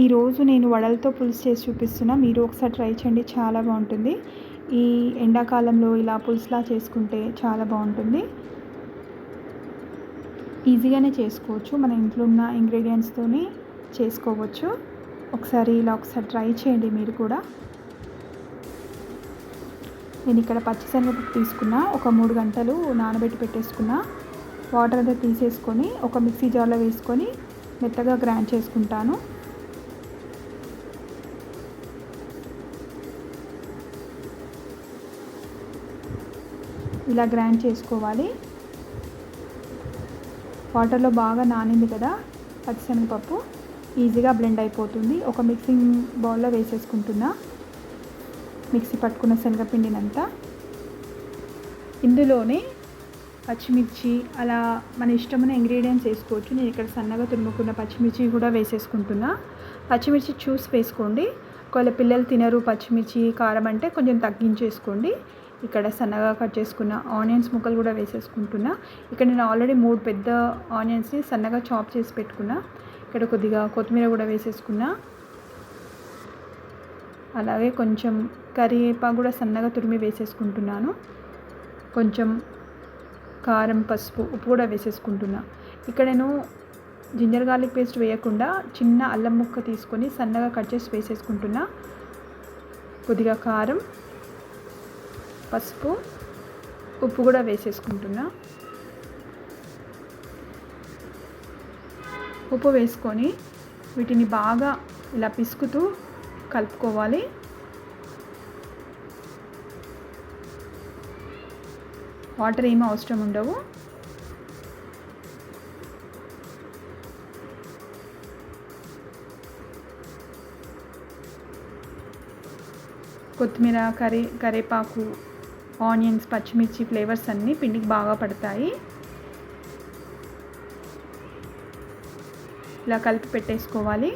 ఈరోజు నేను వడలతో పులుసు చేసి చూపిస్తున్నా. మీరు ఒకసారి ట్రై చేయండి. చాలా బాగుంటుంది. ఈ ఎండాకాలంలో ఇలా పులుసులా చేసుకుంటే చాలా బాగుంటుంది. ఈజీగానే చేసుకోవచ్చు. మన ఇంట్లో ఉన్న ఇంగ్రీడియంట్స్తోని చేసుకోవచ్చు. ఒకసారి ఇలా ఒకసారి ట్రై చేయండి మీరు కూడా. నేను ఇక్కడ పచ్చిశనగపప్పు తీసుకున్న. ఒక మూడు గంటలు నానబెట్టి పెట్టేసుకున్న. వాటర్ అంతా తీసేసుకొని ఒక మిక్సీ జార్లో వేసుకొని మెత్తగా గ్రైండ్ చేసుకుంటాను. ఇలా గ్రైండ్ చేసుకోవాలి. వాటర్లో బాగా నానింది కదా పచ్చిశనగపప్పు. ఈజీగా బ్లెండ్ అయిపోతుంది. ఒక మిక్సింగ్ బౌల్లో వేసేసుకుంటున్నా. మిక్సీ పట్టుకున్న శనగపిండినంతా. ఇందులోనే పచ్చిమిర్చి అలా మన ఇష్టమైన ఇంగ్రీడియంట్స్ వేసుకోవచ్చు. నేను ఇక్కడ సన్నగా తురుముకున్న పచ్చిమిర్చి కూడా వేసేసుకుంటున్నా. పచ్చిమిర్చి చూసి వేసుకోండి. ఒకవేళ పిల్లలు తినరు పచ్చిమిర్చి కారం అంటే కొంచెం తగ్గించేసుకోండి. ఇక్కడ సన్నగా కట్ చేసుకున్న ఆనియన్స్ ముక్కలు కూడా వేసేసుకుంటున్నా. ఇక్కడ నేను ఆల్రెడీ మూడు పెద్ద ఆనియన్స్ని సన్నగా చాప్ చేసి పెట్టుకున్నా. ఇక్కడ కొద్దిగా కొత్తిమీర కూడా వేసేసుకున్నా. అలాగే కొంచెం కరివేపాకు కూడా సన్నగా తురిమి వేసేసుకుంటున్నాను. కొంచెం కారం పసుపు ఉప్పు కూడా వేసేసుకుంటున్నా. ఇక్కడ నేను జింజర్ గార్లిక్ పేస్ట్ వేయకుండా చిన్న అల్లం ముక్క తీసుకొని సన్నగా కట్ చేసి వేసేసుకుంటున్నా. కొద్దిగా కారం పసుపు ఉప్పు కూడా వేసేసుకుంటున్నా. ఉప్పు వేసుకొని వీటిని బాగా ఇలా పిసుకుతూ కలుపుకోవాలి. వాటర్ ఏమీ అవసరం ఉండవు. కొత్తిమీర కరే కరేపాకు ఆనియన్స్ పచ్చిమిర్చి ఫ్లేవర్స్ అన్నీ పిండికి బాగా పడతాయి. ఇలా కలిపి పెట్టేసుకోవాలి.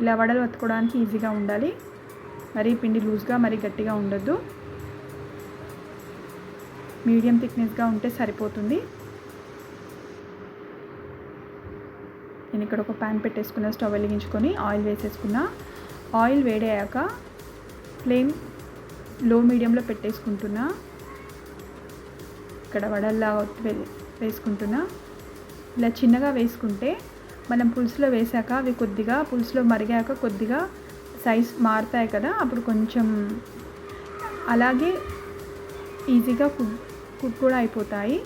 ఇలా వడలు వత్తుకోవడానికి ఈజీగా ఉండాలి. మరీ పిండి లూజ్గా మరీ గట్టిగా ఉండద్దు. మీడియం థిక్నెస్గా ఉంటే సరిపోతుంది. నేను ఇక్కడ ఒక ప్యాన్ పెట్టేసుకున్న స్టవ్ వెలిగించుకొని ఆయిల్ వేసేసుకున్న. ఆయిల్ వేడయ్యాక ఫ్లేమ్లో మీడియంలో పెట్టేసుకుంటున్నా. ఇక్కడ వడల్లా వేసుకుంటున్నా. ఇలా చిన్నగా వేసుకుంటే మనం పులుసులో వేసాక అవి కొద్దిగా పులుసులో మరిగాక కొద్దిగా సైజ్ మారుతాయి కదా అప్పుడు కొంచెం అలాగే ఈజీగా కుక్ కుక్ కూడా అయిపోతాయి.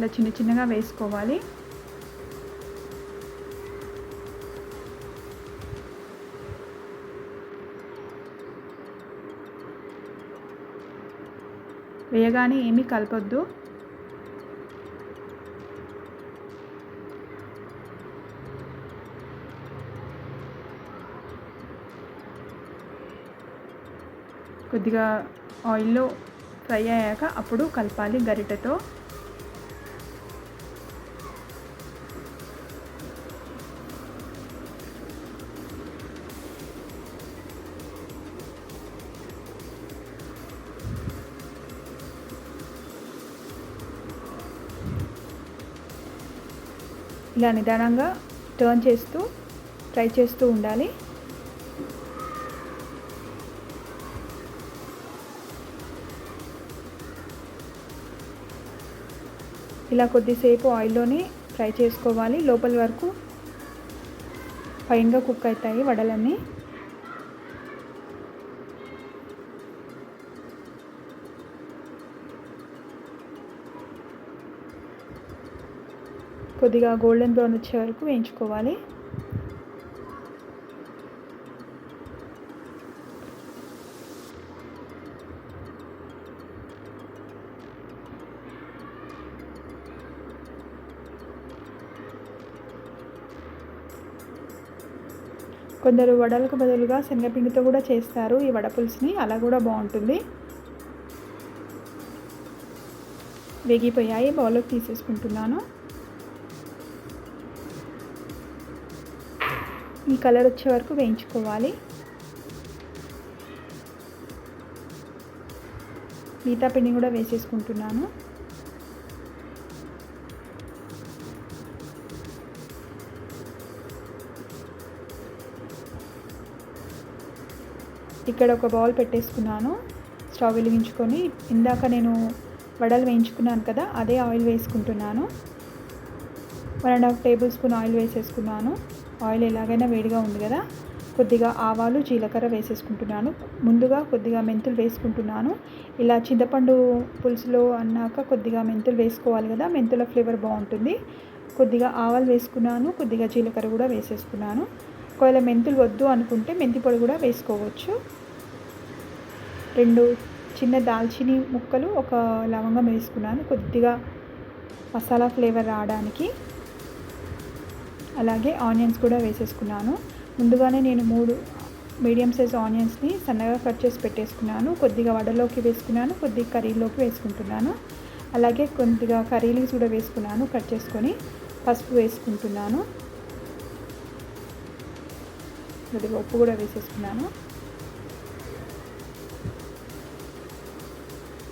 ఇట్లా చిన్న చిన్నగా వేసుకోవాలి. వేయగానే ఏమీ కలపొద్దు. కొద్దిగా ఆయిల్లో ఫ్రై అయ్యాక అప్పుడు కలపాలి గరిటెతో. ఇలా నిదానంగా టర్న్ చేస్తూ ట్రై చేస్తూ ఉండాలి. ఇలా కొద్దిసేపు ఆయిల్లోనే ఫ్రై చేసుకోవాలి. లోపల వరకు ఫైన్గా కుక్ అవుతాయి వడలన్నీ. కొద్దిగా గోల్డెన్ బ్రౌన్ వచ్చే వరకు వేయించుకోవాలి. కొందరు వడలకు బదులుగా శనగపిండితో కూడా చేస్తారు. ఈ వడపులుసుని అలా కూడా బాగుంటుంది. వేగిపోయాయి. బౌల్లోకి తీసేసుకుంటున్నాను. ఈ కలర్ వచ్చే వరకు వేయించుకోవాలి. మిగతా పిండి కూడా వేసేసుకుంటున్నాను. ఇక్కడ ఒక బౌల్ పెట్టేసుకున్నాను. స్టవ్ వెలిగించుకొని ఇందాక నేను వడలు వేయించుకున్నాను కదా అదే ఆయిల్ వేసుకుంటున్నాను. One and half tablespoon oil వేసేసుకున్నాను. ఆయిల్ ఎలాగైనా వేడిగా ఉంది కదా. కొద్దిగా ఆవాలు జీలకర్ర వేసేసుకుంటున్నాను. ముందుగా కొద్దిగా మెంతులు వేసుకుంటున్నాను. ఇలా చింతపండు పులుసులో అన్నాక కొద్దిగా మెంతులు వేసుకోవాలి కదా. మెంతుల ఫ్లేవర్ బాగుంటుంది. కొద్దిగా ఆవాలు వేసుకున్నాను. కొద్దిగా జీలకర్ర కూడా వేసేసుకున్నాను. ఒకవేళ మెంతులు వద్దు అనుకుంటే మెంతి పొడి కూడా వేసుకోవచ్చు. రెండు చిన్న దాల్చిని ముక్కలు ఒక లవంగం వేసుకున్నాను. కొద్దిగా మసాలా ఫ్లేవర్ రావడానికి. అలాగే ఆనియన్స్ కూడా వేసేసుకున్నాను. ముందుగానే నేను మూడు మీడియం సైజ్ ఆనియన్స్ని సన్నగా కట్ చేసి పెట్టేసుకున్నాను. కొద్దిగా వడలోకి వేసుకున్నాను కొద్దిగా కర్రీలోకి వేసుకుంటున్నాను. అలాగే కొద్దిగా కర్రీ లీవ్స్ కూడా వేసుకున్నాను కట్ చేసుకొని పసుపు వేసుకుంటున్నాను. కొద్దిగా ఉప్పు కూడా వేసేసుకున్నాను.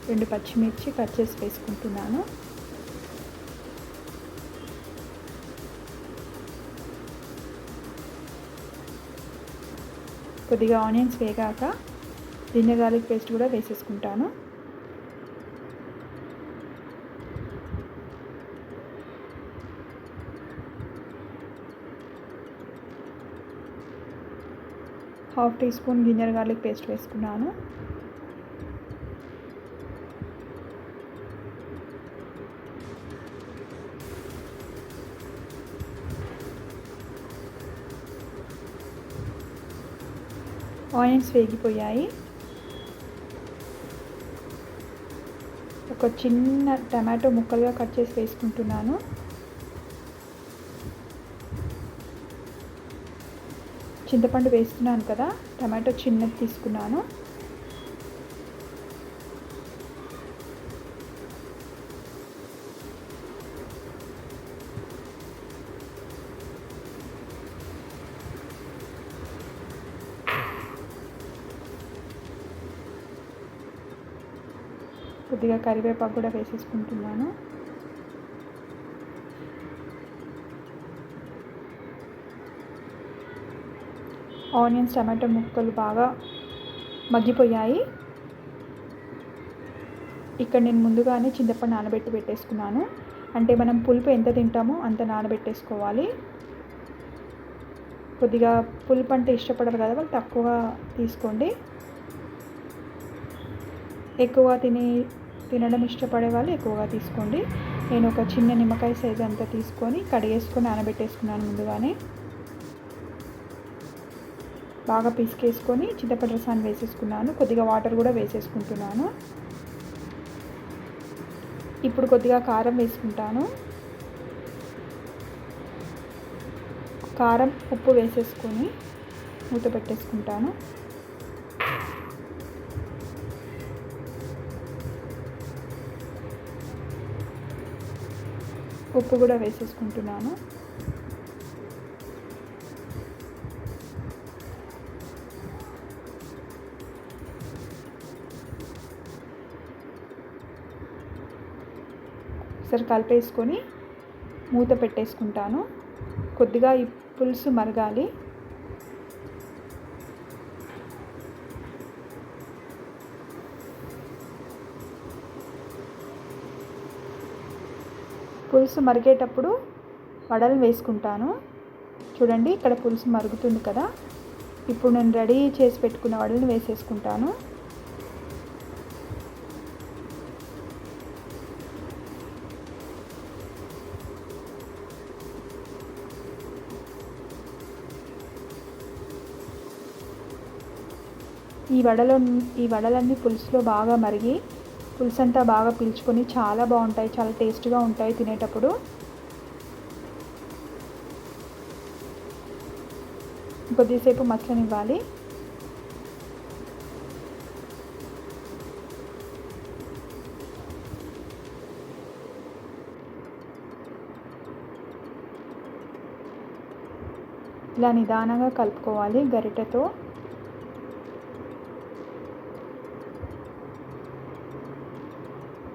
రెండు పచ్చిమిర్చి కట్ చేసి వేసుకుంటున్నాను. కొద్దిగా ఆనియన్స్ వేగాక జింజర్ గార్లిక్ పేస్ట్ కూడా వేసేసుకుంటాను. Half teaspoon ginger garlic paste వేసుకున్నాను. ఆనియన్స్ వేగిపోయాయి. ఒక చిన్న టమాటో ముక్కలుగా కట్ చేసి వేసుకుంటున్నాను. చింతపండు వేస్తున్నాను కదా టమాటో చిన్నది తీసుకున్నాను. కొద్దిగా కరివేపాకు కూడా వేసేసుకుంటున్నాను. ఆనియన్స్ టమాటో ముక్కలు బాగా మగ్గిపోయాయి. ఇక్కడ నేను ముందుగానే చింతపండు నానబెట్టి పెట్టేసుకున్నాను. అంటే మనం పులుపు ఎంత తింటామో అంత నానబెట్టేసుకోవాలి. కొద్దిగా పులుపు అంటే ఇష్టపడరు కదా వాళ్ళు తక్కువగా తీసుకోండి. ఎక్కువ తిని తినడం ఇష్టపడే వాళ్ళు ఎక్కువగా తీసుకోండి. నేను ఒక చిన్న నిమ్మకాయ సైజ్ అంతా తీసుకొని కడిగేసుకొని నానబెట్టేసుకున్నాను ముందుగానే. బాగా పిసికేసుకొని చింతపండు రసాన్ని వేసేసుకున్నాను. కొద్దిగా వాటర్ కూడా వేసేసుకుంటున్నాను. ఇప్పుడు కొద్దిగా కారం వేసుకుంటాను. కారం ఉప్పు వేసేసుకొని మూత పెట్టేసుకుంటాను. ఉప్పు కూడా వేసేసుకుంటున్నాను. ఒకసారి కలిపేసుకొని మూత పెట్టేసుకుంటాను. కొద్దిగా ఈ పులుసు మరగాలి. పులుసు మరిగేటప్పుడు వడలు వేసుకుంటాను. చూడండి ఇక్కడ పులుసు మరుగుతుంది కదా. ఇప్పుడు నేను రెడీ చేసి పెట్టుకున్న వడలను వేసేసుకుంటాను. ఈ వడలో ఈ వడలన్నీ పులుసులో బాగా మరిగి పులుసంతా బాగా పీల్చుకొని చాలా బాగుంటాయి చాలా టేస్ట్గా ఉంటాయి తినేటప్పుడు. కొద్దిసేపు మసలనివ్వాలి ఇలా నిదానంగా కలుపుకోవాలి గరిటెతో.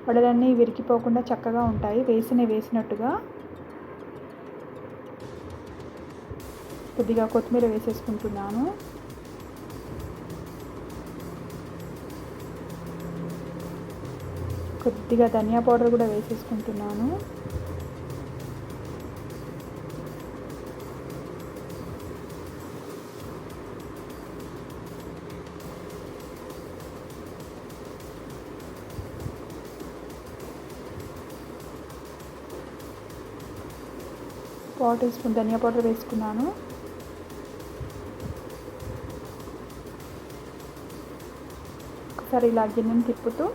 వడలన్నీ విరిగిపోకుండా చక్కగా ఉంటాయి. వేసిన వేసినట్టుగా. కొద్దిగా కొత్తిమీర వేసేసుకుంటున్నాను. కొద్దిగా ధనియా పౌడర్ కూడా వేసేసుకుంటున్నాను. పావు టీ స్పూన్ ధనియా పౌడర్ వేసుకున్నాను. ఒకసారి ఇలా గిన్నెను తిప్పుతూ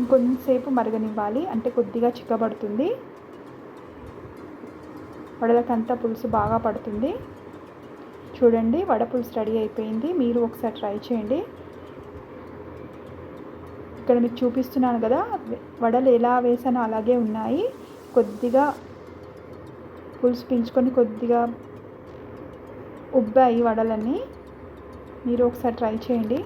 ఇంకొంచెంసేపు మరగనివ్వాలి. అంటే కొద్దిగా చిక్కబడుతుంది. వడలకంతా పులుసు బాగా పడుతుంది. చూడండి వడ పులుసు రెడీ అయిపోయింది. మీరు ఒకసారి ట్రై చేయండి. ఇక్కడ మీకు చూపిస్తున్నాను కదా వడలు ఎలా వేసానో అలాగే ఉన్నాయి. కొద్దిగా పులుసు పీల్చుకొని కొద్దిగా ఉబ్బాయి వడలన్నీ మీరు ఒకసారి ట్రై చేయండి.